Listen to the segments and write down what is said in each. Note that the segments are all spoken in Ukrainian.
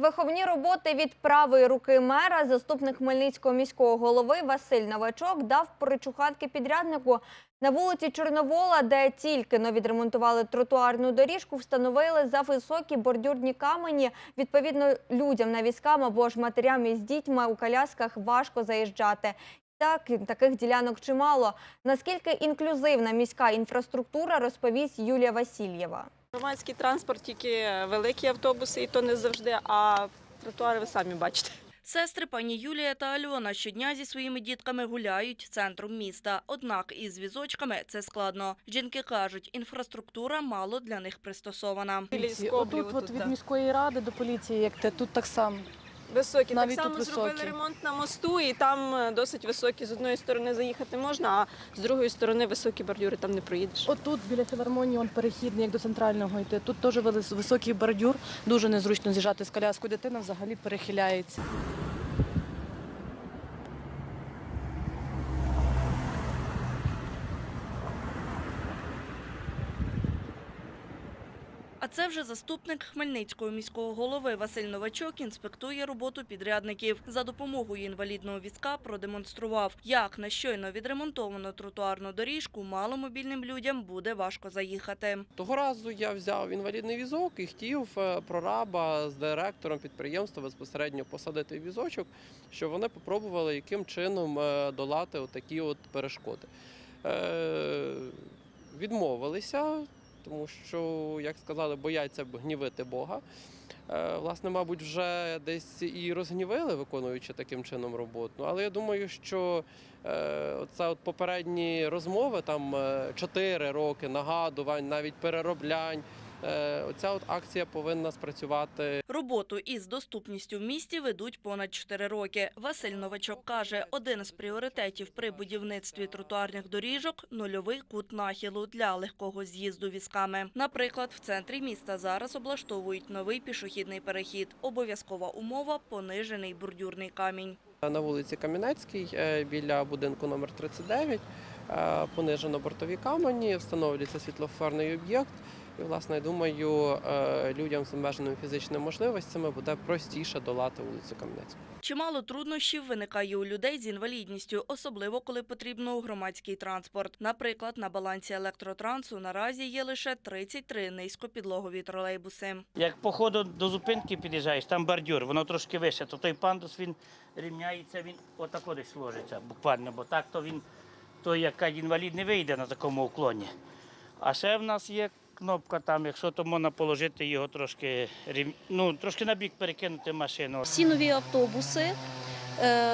Виховні роботи від правої руки мера заступник Хмельницького міського голови Василь Новачок дав причухатки підряднику на вулиці Чорновола, де тільки но відремонтували тротуарну доріжку, встановили за високі бордюрні камені. Відповідно, людям на візкам або ж матерям із дітьми у колясках важко заїжджати. Так, таких ділянок чимало. Наскільки інклюзивна міська інфраструктура, розповість Юлія Васильєва. Громадський транспорт тільки великі автобуси, і то не завжди, а тротуари ви самі бачите. Сестри пані Юлія та Альона щодня зі своїми дітками гуляють центром міста. Однак із візочками це складно. Жінки кажуть, інфраструктура мало для них пристосована. Тут Отут, от від міської ради до поліції, як те, тут так само. Високі. Навіть так само тут зробили високі. ремонт на мосту, і там е, досить високі. З одної сторони заїхати можна, а з другої сторони високі бордюри там не проїдеш. Отут біля філармонії он перехідний, як до центрального йти. Тут теж високий бордюр, дуже незручно з'їжджати з коляскою. Дитина взагалі перехиляється. А це вже заступник Хмельницького міського голови Василь Новачок інспектує роботу підрядників. За допомогою інвалідного візка продемонстрував, як на щойно відремонтовану тротуарну доріжку маломобільним людям буде важко заїхати. Того разу я взяв інвалідний візок і хотів е, прораба з директором підприємства безпосередньо посадити візочок, щоб вони попробували яким чином е, долати такі от перешкоди. Е, Відмовилися, тому що, як сказали, бояться гнівити Бога. Е, Власне, мабуть, вже десь і розгнівили, виконуючи таким чином роботу. Але я думаю, що це от попередні розмови, там 4 роки нагадувань, навіть перероблянь. Е, Оця от акція повинна спрацювати Роботу із доступністю в місті ведуть понад 4 роки. Василь Новачок каже, один з пріоритетів при будівництві тротуарних доріжок – нульовий кут нахилу для легкого з'їзду візками. Наприклад, в центрі міста зараз облаштовують новий пішохідний перехід. Обов'язкова умова – понижений бордюрний камінь. на вулиці Кам'янецькій е, біля будинку номер 39. е, Понижено бортові камені, встановлюється світлофорний об'єкт. І, власне, думаю, е, людям з обмеженими фізичними можливостями буде простіше долати вулицю Кам'янецьку. Чимало труднощів виникає у людей з інвалідністю, особливо коли потрібно громадський транспорт. Наприклад, на балансі електротрансу наразі є лише 33 низькопідлогові тролейбуси. Як по ходу до зупинки під'їжджаєш, там бордюр, воно трошки вище, то той пандус він рівняється, він отако десь ложиться буквально, бо так то він, той як інвалід не вийде на такому уклоні. А ще в нас є кнопка там, якщо то можна положити його трошки, ну, трошки на бік перекинути машину. Всі нові автобуси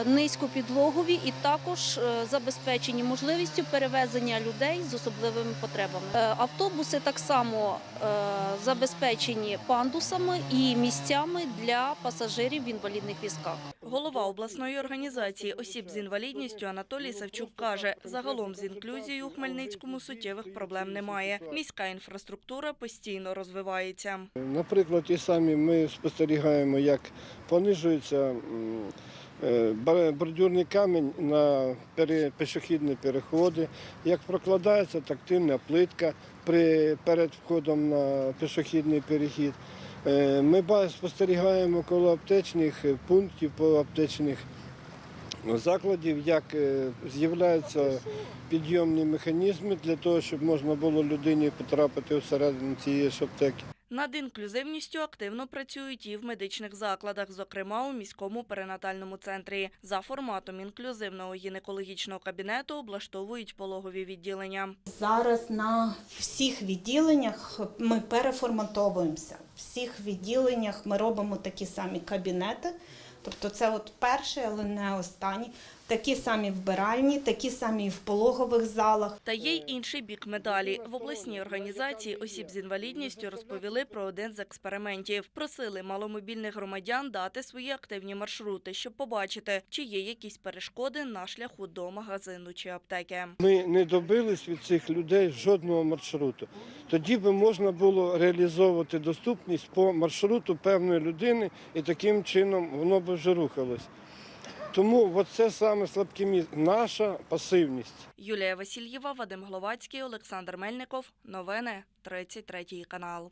низькопідлогові і також е, забезпечені можливістю перевезення людей з особливими потребами. Е, Автобуси так само е, забезпечені пандусами і місцями для пасажирів в інвалідних візках. Голова обласної організації осіб з інвалідністю Анатолій Савчук каже, загалом з інклюзією у Хмельницькому суттєвих проблем немає. Міська інфраструктура постійно розвивається. Наприклад, і самі ми спостерігаємо, як понижується е, бордюрний камінь на пішохідні переходи, як прокладається тактильна плитка перед входом на пішохідний перехід. Е, Ми спостерігаємо коло аптечних е, пунктів, по аптечних закладів, як е, з'являються підйомні механізми для того, щоб можна було людині потрапити всередину цієї аптеки. Над інклюзивністю активно працюють і в медичних закладах, зокрема у міському перинатальному центрі. За форматом інклюзивного гінекологічного кабінету облаштовують пологові відділення. Зараз на всіх відділеннях ми переформатовуємося. В всіх відділеннях ми робимо такі самі кабінети. Тобто це от перший, але не останній. Такі самі вбиральні, такі самі в пологових залах. Та є й інший бік медалі. В обласній організації осіб з інвалідністю розповіли про один з експериментів. Просили маломобільних громадян дати свої активні маршрути, щоб побачити, чи є якісь перешкоди на шляху до магазину чи аптеки. Ми не добились від цих людей жодного маршруту. Тоді би можна було реалізовувати доступність по маршруту певної людини, і таким чином воно би вже рухалось. Тому це саме слабке місце, наша пасивність. Юлія Васильєва, Вадим Гловацький, Олександр Мельников. Новини 33 канал.